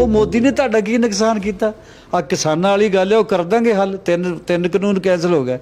ਉਹ ਮੋਦੀ ਨੇ ਤੁਹਾਡਾ ਕੀ ਨੁਕਸਾਨ ਕੀਤਾ? ਆ ਕਿਸਾਨਾਂ ਵਾਲੀ ਗੱਲ ਹੈ, ਉਹ ਕਰ ਦਾਂਗੇ ਹੱਲ। ਤਿੰਨ ਤਿੰਨ ਕਾਨੂੰਨ ਕੈਂਸਲ ਹੋ ਗਏ।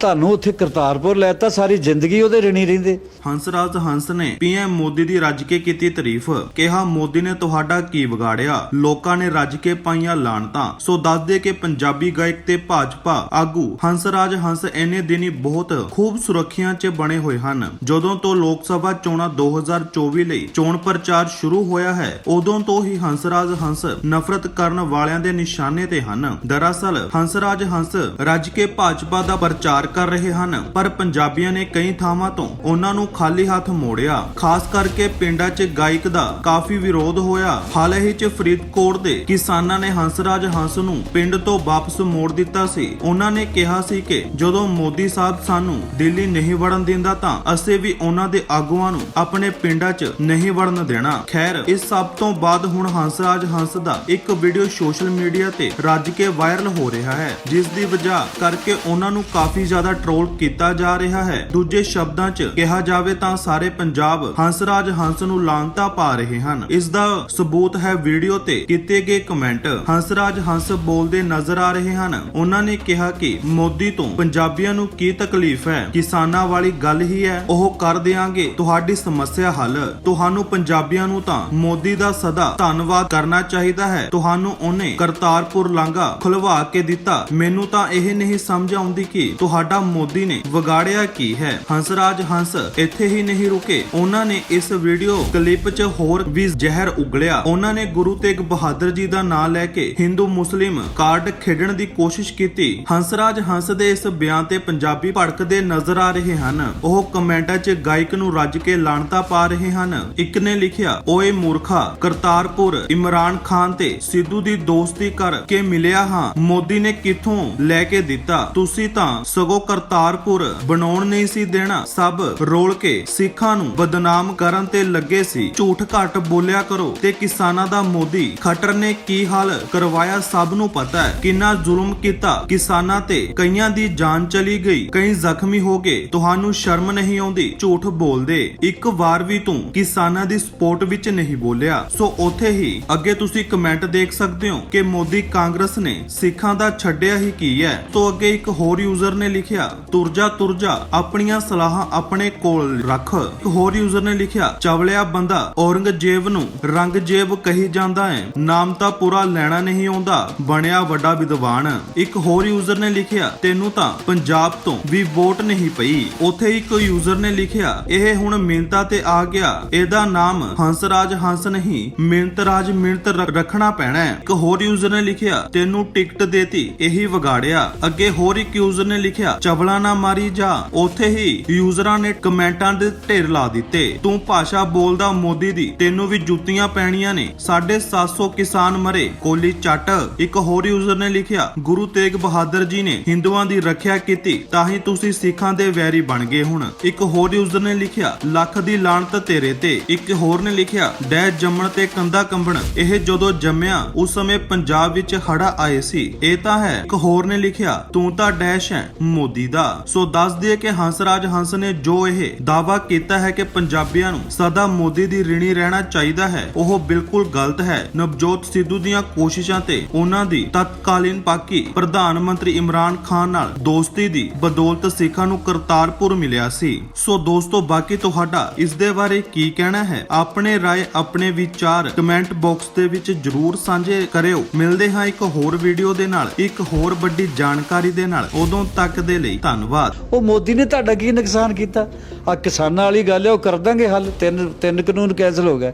ਤੁਹਾਨੂੰ ਉੱਥੇ ਕਰਤਾਰਪੁਰ ਲੈਤਾ ਸਾਰੀ ਜ਼ਿੰਦਗੀ ਉਹਦੇ ਰਣੀ ਰਹਿੰਦੇ। ਹੰਸਰਾਜ ਹੰਸ ਨੇ ਪੀਐਮ ਮੋਦੀ ਦੀ ਰੱਜ ਕੇ ਕੀਤੀ ਤਾਰੀਫ। ਕਿਹਾ, ਮੋਦੀ ਨੇ ਤੁਹਾਡਾ ਕੀ ਵਿਗਾੜਿਆ? ਲੋਕਾਂ ਨੇ ਰੱਜ ਕੇ ਪਾਈਆਂ ਲਾਣਤਾਂ ਸੋ ਦੱਸਦੇ ਕਿ ਪੰਜਾਬੀ ਗਾਇਕ ਤੇ ਭਾਜਪਾ ਆਗੂ ਹੰਸਰਾਜ ਹੰਸ ਇਹਨੇ ਦਿਨੀ ਬਹੁਤ ਖੂਬ ਸੁਰੱਖਿਆ 'ਚ ਬਣੇ ਹੋਏ ਹਨ। ਜਦੋਂ ਤੋਂ ਲੋਕ ਸਭਾ ਚੋਣਾਂ 2024 ਲਈ ਚੋਣ ਪ੍ਰਚਾਰ ਸ਼ੁਰੂ ਹੋਇਆ ਹੈ, ਉਦੋਂ ਤੋਂ ਹੀ ਹੰਸਰਾਜ ਹੰਸ ਨਫ਼ਰਤ ਕਰਨ ਵਾਲਿਆਂ ਦੇ ਨਿਸ਼ਾਨੇ ਤੇ ਹਨ। ਦਰਅਸਲ ਹੰਸਰਾਜ ਹੰਸ ਰੱਜ ਕੇ ਭਾਜਪਾ ਦਾ ਪ੍ਰਚਾਰ ਕਰ ਰਹੇ ਹਨ, ਪਰ ਪੰਜਾਬੀਆਂ ਨੇ ਕਈ ਥਾਵਾਂ ਤੋਂ ਉਹਨਾਂ ਨੂੰ ਖਾਲੀ ਹੱਥ ਮੋੜਿਆ। ਖਾਸ ਕਰਕੇ ਪਿੰਡਾਂ 'ਚ ਗਾਇਕ ਦਾ ਕਾਫੀ ਵਿਰੋਧ ਹੋਇਆ। ਹਾਲ ਹੀ 'ਚ ਫਰੀਦਕੋਟ ਦੇ ਕਿਸਾਨਾਂ ਨੇ ਹੰਸਰਾਜ ਹੰਸ ਨੂੰ ਪਿੰਡ ਤੋਂ ਵਾਪਸ ਮੋੜ ਦਿੱਤਾ ਸੀ। ਉਹਨਾਂ ਨੇ ਕਿਹਾ ਸੀ ਕਿ ਜਦੋਂ ਮੋਦੀ ਸਾਹਿਬ ਸਾਨੂੰ ਦਿੱਲੀ ਨਹੀਂ ਵੜਨ ਦਿੰਦਾ ਤਾਂ ਅਸੀਂ ਵੀ ਉਹਨਾਂ ਦੇ ਆਗੂਆਂ ਨੂੰ ਆਪਣੇ ਪਿੰਡਾਂ 'ਚ ਨਹੀਂ ਵੜਨ ਦੇਣਾ। ਖੈਰ, ਇਸ ਸਭ ਤੋਂ ਬਾਅਦ ਹੁਣ ਹੰਸਰਾਜ ਹੰਸ ਦਾ ਇੱਕ ਵੀਡੀਓ ਸੋਸ਼ਲ ਮੀਡੀਆ ਤੇ ਰੱਜ ਕੇ ਵਾਇਰਲ ਹੋ ਰਿਹਾ ਹੈ, ਜਿਸ ਦੀ ਵਜ੍ਹਾ ਕਰਕੇ ਉਹਨਾਂ ਨੂੰ ਕਾਫੀ ਜ਼ਿਆਦਾ ਟ੍ਰੋਲ ਕੀਤਾ ਜਾ ਰਿਹਾ ਹੈ। ਦੂਜੇ ਸ਼ਬਦਾਂ 'ਚ ਕਿਹਾ ਜਾਵੇ ਤਾਂ ਸਾਰੇ ਪੰਜਾਬ ਹੰਸਰਾਜ ਹੰਸ ਨੂੰ ਲਾਂਤਾ ਪਾ ਰਹੇ ਹਨ। ਇਸ ਦਾ ਸਬੂਤ ਹੈ ਵੀਡੀਓ ਤੇ ਕੀਤੇ ਗਏ ਕਮੈਂਟ ਹੰਸਰਾਜ ਹੰਸ ਬੋਲਦੇ ਨਜ਼ਰ ਆ ਰਹੇ ਹਨ। ਉਹਨਾਂ ਨੇ ਕਿਹਾ ਕਿ ਮੋਦੀ ਤੋਂ ਪੰਜਾਬੀਆਂ ਨੂੰ ਕੀ ਤਕਲੀਫ ਹੈ? ਕਿਸਾਨਾਂ ਵਾਲੀ ਗੱਲ ਹੀ ਹੈ। ਉਹ ਕਰ ਦੇਾਂਗੇ ਤੁਹਾਡੀ ਸਮੱਸਿਆ ਹੱਲ। ਤੁਹਾਨੂੰ ਪੰਜਾਬੀਆਂ ਨੂੰ ਤਾਂ ਮੋਦੀ ਦਾ ਸਦਾ ਧੰਨਵਾਦ ਕਰਨਾ ਚਾਹੀਦਾ ਹੈ। ਤੁਹਾਨੂੰ ਉਹਨੇ ਕਰਤਾਰਪੁਰ ਲਾਂਘਾ ਖੁਲਵਾ ਕੇ ਦਿੱਤਾ। ਮੈਨੂੰ ਤਾਂ ਇਹ ਨਹੀਂ ਸਮਝ ਆਉਂਦੀ ਕਿ ਤੁਹਾਡਾ ਮੋਦੀ ਨੇ ਵਿਗਾੜਿਆ ਕੀ ਹੈ? ਹੰਸਰਾਜ ਹੰਸ, ਇੱਥੇ ਹੀ ਨਹੀਂ ਰੁਕੇ। ਉਹਨਾਂ ਨੇ ਇਸ ਵੀਡੀਓ ਕਲਿੱਪ 'ਚ ਹੋਰ ਵੀ ਜ਼ਹਿਰ ਉਗਲਿਆ। ਉਹਨਾਂ ਨੇ ਗੁਰੂ ਤੇਗ ਬਹਾਦਰ ਜੀ ਦਾ ਨਾਮ ਲੈ ਕੇ ਹਿੰਦੂ ਮੁਸਲਿਮ ਕਾਰਡ ਖੇਡਣ ਦੀ ਕੋਸ਼ਿਸ਼ ਕੀਤੀ। ਹੰਸਰਾਜ ਹੰਸ ਦੇ ਇਸ ਬਿਆਨ ਤੇ ਪੰਜਾਬੀ ਭੜਕਦੇ ਨਜ਼ਰ ਆ ਰਹੇ ਹਨ। ਉਹ ਕਮੈਂਟਾਂ 'ਚ ਗਾਇਕ ਨੂੰ ਰੱਜ ਕੇ ਲਾਣਤਾ ਪਾ ਰਹੇ ਹਨ। ਇੱਕ ਨੇ ਲਿਖਿਆ, ਓਏ ਮੂਰਖਾ, ਕਰਤਾਰਪੁਰ, ਇਮਰਾਨ ਖਾਨ ਤੇ ਸਿੱਧੂ ਦੀ ਦੋਸਤੀ ਕਰਕੇ ਮਿਲਿਆ ਹਾਂ। ਮੋਦੀ ਨੇ ਕਿੱਥੋਂ ਲੈ ਕੇ ਦਿੱਤਾ? ਤੁਸੀਂ ਤਾਂ ਸਗੋਂ ਕਰਤਾਰਪੁਰ ਬਣਾਉਣ ਨਹੀਂ ਸੀ ਦੇਣਾ। ਸਭ ਰੋਲ ਕੇ ਸਿੱਖਾਂ ਨੂੰ ਬਦਨਾਮ ਕਰਨ ਤੇ ਲੱਗੇ ਸੀ। ਝੂਠ ਘੱਟ ਬੋਲਿਆ ਕਰੋ ਤੇ ਕਿਸਾਨਾਂ ਦਾ ਮੋਦੀ ਖੱਟਰ ਨੇ ਕੀ ਹਾਲ ਕਰਵਾਇਆ ਸਭ ਨੂੰ ਪਤਾ ਹੈ। ਕਿੰਨਾ ਜ਼ੁਲਮ ਕੀਤਾ ਕਿਸਾਨਾਂ ਤੇ, ਕਈਆਂ ਦੀ ਜਾਨ ਚਲੀ ਗਈ, ਕਈ ਜ਼ਖਮੀ ਹੋ ਗਏ। ਤੁਹਾਨੂੰ ਸ਼ਰਮ ਨਹੀਂ ਆਉਂਦੀ, ਝੂਠ ਬੋਲਦੇ। ਇੱਕ ਵਾਰ ਵੀ ਤੂੰ ਕਿਸਾਨਾਂ ਦੀ ਸਪੋਰਟ ਵਿੱਚ ਨਹੀਂ ਬੋਲਿਆ। ਸੋ ਉੱਥੇ ਹੀ ਅੱਗੇ ਤੁਸੀਂ ਕਮੈਂਟ ਦੇਖ ਸਕਦੇ ਹੋ ਕਿ ਮੋਦੀ ਕਾਂਗਰਸ ਨੇ ਸਿੱਖਾਂ ਦਾ ਛੱਡਿਆ ਹੀ ਕੀ ਹੈ। ਸੋ ਅੱਗੇ ਇੱਕ ਹੋਰ ਯੂਜ਼ਰ ਨੇ ਲਿਖਿਆ ਲਿਖਿਆ, ਤੁਰਜਾ ਤੁਰਜਾ, ਆਪਣੀਆਂ ਸਲਾਹਾਂ ਆਪਣੇ ਕੋਲ ਰੱਖ। ਇੱਕ ਹੋਰ ਯੂਜ਼ਰ ਨੇ ਲਿਖਿਆ, ਚਵਲਿਆ ਬੰਦਾ, ਔਰੰਗਜ਼ੇਬ ਨੂੰ ਰੰਗਜੇਬ ਕਹੀ ਜਾਂਦਾ ਹੈ ਨਾਮ ਤਾਂ ਪੂਰਾ ਲੈਣਾ ਨਹੀਂ ਆਉਂਦਾ, ਬਣਿਆ ਵੱਡਾ ਵਿਦਵਾਨ। ਇੱਕ ਹੋਰ ਯੂਜ਼ਰ ਨੇ ਲਿਖਿਆ, ਤੈਨੂੰ ਤਾਂ ਪੰਜਾਬ ਤੋਂ ਵੀ ਵੋਟ ਨਹੀਂ ਪਈ। ਉੱਥੇ ਇੱਕ ਯੂਜ਼ਰ ਨੇ ਲਿਖਿਆ, ਇਹ ਹੁਣ ਮਿੰਤਾ ਤੇ ਆ ਗਿਆ। ਇਹਦਾ ਨਾਮ ਹੰਸਰਾਜ ਹੰਸ ਨਹੀਂ, ਮਿੰਤਰਾਜ ਮਿੰਤ ਰ- ਰੱਖਣਾ ਪੈਣਾ ਹੈ ਇੱਕ ਹੋਰ ਯੂਜ਼ਰ ਨੇ ਲਿਖਿਆ, ਤੈਨੂੰ ਟਿਕਟ ਦੇਤੀ, ਇਹੀ ਵਿਗਾੜਿਆ। ਅੱਗੇ ਹੋਰ ਇੱਕ ਯੂਜ਼ਰ ਨੇ ਲਿਖਿਆ ਚਵਲਾ ਨਾ ਮਾਰੀ ਜਾ। ਉੱਥੇ ਹੀ ਯੂਜ਼ਰਾਂ ਨੇ ਕਮੈਂਟਾਂ ਦੇ ਢੇਰ ਲਾ ਦਿੱਤੇ। ਤੂੰ ਭਾਸ਼ਾ ਬੋਲਦਾ ਮੋਦੀ ਦੀ, ਤੈਨੂੰ ਵੀ ਜੁੱਤੀਆਂ ਪੈਣੀਆਂ ਨੇ। 750 ਕਿਸਾਨ ਮਰੇ, ਕੋਲੀ ਚੱਟ। ਇੱਕ ਹੋਰ ਯੂਜ਼ਰ ਨੇ ਲਿਖਿਆ, ਗੁਰੂ ਤੇਗ ਬਹਾਦਰ ਜੀ ਨੇ ਹਿੰਦੂਆਂ ਦੀ ਰੱਖਿਆ ਕੀਤੀ, ਤਾਂ ਹੀ ਤੁਸੀਂ ਸਿੱਖਾਂ ਦੇ ਵੈਰੀ ਬਣ ਗਏ ਹੁਣ। ਇੱਕ ਹੋਰ ਯੂਜ਼ਰ ਨੇ ਲਿਖਿਆ, ਲੱਖ ਦੀ ਲਾਣਤ ਤੇਰੇ ਤੇ। ਇੱਕ ਹੋਰ ਨੇ ਲਿਖਿਆ ਡੈ ਜੰਮਣ ਤੇ ਕੰਦਾ ਕੰਬਣ। ਇਹ ਜਦੋਂ ਜੰਮਿਆ, ਉਸ ਸਮੇਂ ਪੰਜਾਬ ਵਿੱਚ ਹੜਾ ਆਏ ਸੀ। ਇਹ ਤਾਂ ਹੈ। ਇੱਕ ਹੋਰ ਨੇ ਲਿਖਿਆ, ਤੂੰ ਤਾਂ ਡੈਸ਼ ਹੈ ਮੋਦੀ ਦਾ। ਸੋ ਦੱਸ ਦਈਏ ਕਿ ਹੰਸਰਾਜ ਹੰਸ ਨੇ ਜੋ ਇਹ ਦਾਵਾ ਕੀਤਾ ਹੈ ਕਿ ਪੰਜਾਬੀਆਂ ਨੂੰ ਸਦਾ ਮੋਦੀ ਦੀ ਰਿਣੀ ਰਹਿਣਾ ਚਾਹੀਦਾ ਹੈ, ਉਹ ਬਿਲਕੁਲ ਗਲਤ ਹੈ। ਨਵਜੋਤ ਸਿੱਧੂ ਦੀਆਂ ਕੋਸ਼ਿਸ਼ਾਂ ਤੇ ਉਹਨਾਂ ਦੀ ਤਤਕਾਲੀਨ ਪਾਕੀ ਪ੍ਰਧਾਨ ਮੰਤਰੀ ਇਮਰਾਨ ਖਾਨ ਨਾਲ ਦੋਸਤੀ ਦੀ ਬਦੌਲਤ ਸਿੱਖਾਂ ਨੂੰ ਕਰਤਾਰਪੁਰ ਮਿਲਿਆ ਸੀ। ਸੋ ਦੋਸਤੋ, ਬਾਕੀ ਤੁਹਾਡਾ ਇਸ ਦੇ ਬਾਰੇ ਕੀ ਕਹਿਣਾ ਹੈ, ਆਪਣੇ ਰਾਏ, ਆਪਣੇ ਵਿਚਾਰ ਕਮੈਂਟ ਬਾਕਸ ਦੇ ਵਿੱਚ ਜਰੂਰ ਸਾਂਝੇ ਕਰਿਓ। ਮਿਲਦੇ ਹਾਂ ਇੱਕ ਹੋਰ ਵੀਡੀਓ ਦੇ ਨਾਲ। ਇੱਕ ਹੋਰ ਵੱਡੀ ਜਾਣਕਾਰੀ ਦੇ ਨਾਲ। ਉਦੋਂ ਤੱਕ ਦੇ ਲਈ ਧੰਨਵਾਦ। ਉਹ ਮੋਦੀ ਨੇ ਤੁਹਾਡਾ ਕੀ ਨੁਕਸਾਨ ਕੀਤਾ? ਆ ਕਿਸਾਨਾਂ ਵਾਲੀ ਗੱਲ ਹੈ, ਉਹ ਕਰ ਦਾਂਗੇ ਹੱਲ। ਤਿੰਨ ਤਿੰਨ ਕਾਨੂੰਨ ਕੈਂਸਲ ਹੋ ਗਏ।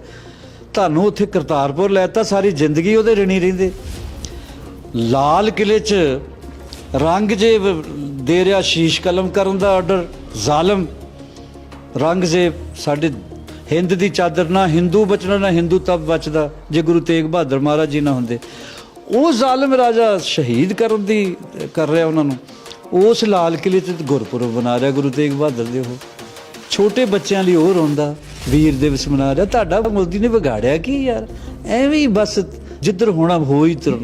ਤੁਹਾਨੂੰ ਉੱਥੇ ਕਰਤਾਰਪੁਰ ਲੈਤਾ ਸਾਰੀ ਜ਼ਿੰਦਗੀ ਉਹਦੇ ਰਣੀ ਰਹਿੰਦੇ। ਲਾਲ ਕਿਲੇ 'ਚ ਰੰਗ ਜੇ ਦੇ ਰਿਹਾ ਸ਼ੀਸ਼ ਕਲਮ ਕਰਨ ਦਾ ਆਰਡਰ ਜ਼ਾਲਮ। ਰੰਗ ਜੇ ਸਾਡੇ ਹਿੰਦ ਦੀ ਚਾਦਰ, ਨਾ ਹਿੰਦੂ ਬਚਣਾ, ਨਾ ਹਿੰਦੂ ਤਬ ਬਚਦਾ, ਜੇ ਗੁਰੂ ਤੇਗ ਬਹਾਦਰ ਮਹਾਰਾਜ ਜੀ ਨਾ ਹੁੰਦੇ। ਉਹ ਜ਼ਾਲਮ ਰਾਜਾ ਸ਼ਹੀਦ ਕਰਨ ਦੀ, ਕਰ ਰਿਹਾ ਉਹਨਾਂ ਨੂੰ। ਉਸ ਲਾਲ ਕਿਲੇ ਤੇ ਗੁਰਪੁਰਬ ਮਨਾ ਰਿਹਾ, ਗੁਰੂ ਤੇਗ ਬਹਾਦਰ ਦੇ ਉਹ। ਛੋਟੇ ਬੱਚਿਆਂ ਲਈ ਉਹ ਰੋਂਦਾ, ਵੀਰ ਦਿਵਸ ਮਨਾ ਰਿਹਾ, ਤੁਹਾਡਾ ਮੋਦੀ ਨੇ ਵਿਗਾੜਿਆ ਕੀ ਯਾਰ? ਐਵੇਂ ਹੀ ਬਸ ਜਿੱਧਰ ਹੋਣਾ, ਹੋ ਹੀ ਤੁਰ